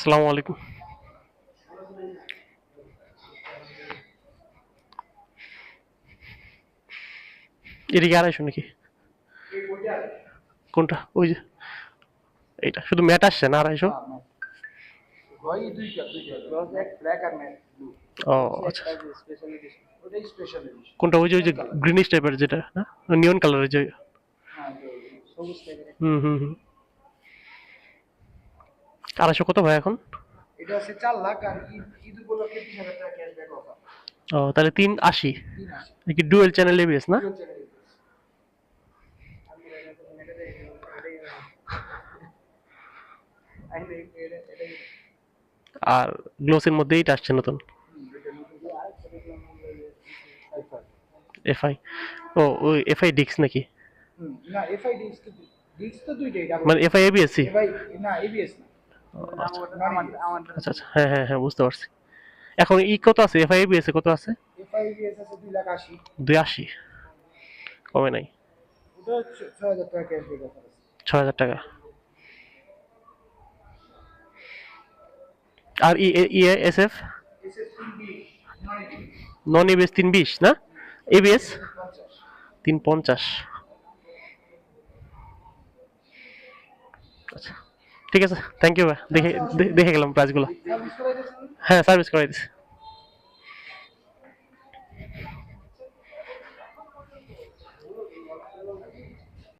আসসালামু আলাইকুম। এদিকে আড়াইশো নাকি? কোনটা? ওই যে, এইটা। শুধু ম্যাট আসছে না? আড়াইশো ও আচ্ছা। কোনটা? ওই যে ওই যে গ্রিনিশ টাইপের যেটা, না? নিয়ন কালারের যে হুম হুম হুম। আড়াইশো কত ভাই এখন? এটা আছে চার লাখ আর ঈদ ঈদ উপলক্ষে তিন হাজার টাকা ক্যাশব্যাক অফার ও তাহলে তিন আশি। নাকি ডুয়েল চ্যানেল এবিএস না? আর গ্লোসের মধ্যে এইটা আসছে নতুন। এফআই ও ওই এফআই ডিক্স নাকি? না এফআই ডিস্ক তো দুইটাই মানে এফআই এবিএসসি না এবিএস না। আচ্ছা আচ্ছা। হ্যাঁ হ্যাঁ হ্যাঁ বুঝতে পারছি। এখন ই কত আছে? এফআই এবিএস কত আছে? এফআই এবিএস আছে দুই লাখ আশি। দুই কমে নাই। ওটা হাজার টাকা ক্যাশব্যাক আছে। ছয় হাজার টাকা। আর E E S F non ABS তিন বিশ না? এবিএস তিন পঞ্চাশ। আচ্ছা। ঠিক আছে থ্যাংক ইউ ভাই। দেখে দেখে গেলাম প্রাইসগুলো হ্যাঁ সার্ভিস করাই দিচ্ছি